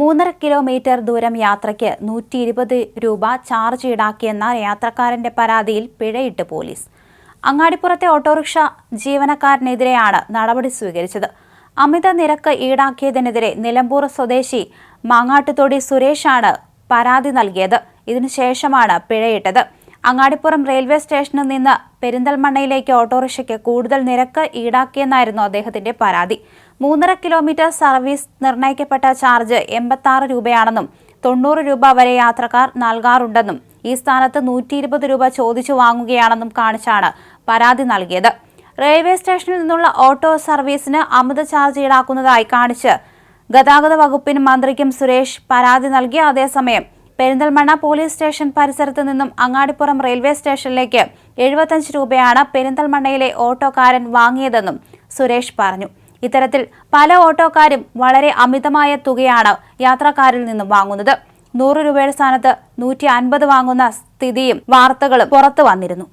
മൂന്നര കിലോമീറ്റർ ദൂരം യാത്രയ്ക്ക് നൂറ്റി ഇരുപത് രൂപ ചാർജ് ഈടാക്കിയെന്ന യാത്രക്കാരന്റെ പരാതിയിൽ പിഴയിട്ട് പോലീസ്. അങ്ങാടിപ്പുറത്തെ ഓട്ടോറിക്ഷ ജീവനക്കാരനെതിരെയാണ് നടപടി സ്വീകരിച്ചത്. അമിത നിരക്ക് ഈടാക്കിയതിനെതിരെ നിലമ്പൂർ സ്വദേശി മാങ്ങാട്ടുതൊടി സുരേഷാണ് പരാതി നൽകിയത്. ഇതിനുശേഷമാണ് പിഴയിട്ടത്. അങ്ങാടിപ്പുറം റെയിൽവേ സ്റ്റേഷനിൽ നിന്ന് പെരിന്തൽമണ്ണയിലേക്ക് ഓട്ടോറിക്ഷയ്ക്ക് കൂടുതൽ നിരക്ക് ഈടാക്കിയെന്നായിരുന്നു അദ്ദേഹത്തിന്റെ പരാതി. മൂന്നര കിലോമീറ്റർ സർവീസ് നിർണയിക്കപ്പെട്ട ചാർജ് എൺപത്തി രൂപയാണെന്നും തൊണ്ണൂറ് രൂപ വരെ യാത്രക്കാർ നൽകാറുണ്ടെന്നും ഈ സ്ഥാനത്ത് നൂറ്റി ഇരുപത് രൂപ ചോദിച്ചു വാങ്ങുകയാണെന്നും കാണിച്ചാണ് പരാതി നൽകിയത്. റെയിൽവേ സ്റ്റേഷനിൽ നിന്നുള്ള ഓട്ടോ സർവീസിന് അമിത ചാർജ് ഈടാക്കുന്നതായി കാണിച്ച് ഗതാഗത വകുപ്പിനും മന്ത്രിക്കും സുരേഷ് പരാതി നൽകി. അതേസമയം പെരിന്തൽമണ്ണ പോലീസ് സ്റ്റേഷൻ പരിസരത്ത് നിന്നും അങ്ങാടിപ്പുറം റെയിൽവേ സ്റ്റേഷനിലേക്ക് എഴുപത്തഞ്ച് രൂപയാണ് പെരിന്തൽമണ്ണയിലെ ഓട്ടോക്കാരൻ വാങ്ങിയതെന്നും സുരേഷ് പറഞ്ഞു. ഇത്തരത്തിൽ പല ഓട്ടോക്കാരും വളരെ അമിതമായ തുകയാണ് യാത്രക്കാരിൽ നിന്നും വാങ്ങുന്നത്. നൂറ് രൂപയുടെ സ്ഥാനത്ത് നൂറ്റി അൻപത് വാങ്ങുന്ന സ്ഥിതിയും വാർത്തകളും പുറത്തു വന്നിരുന്നു.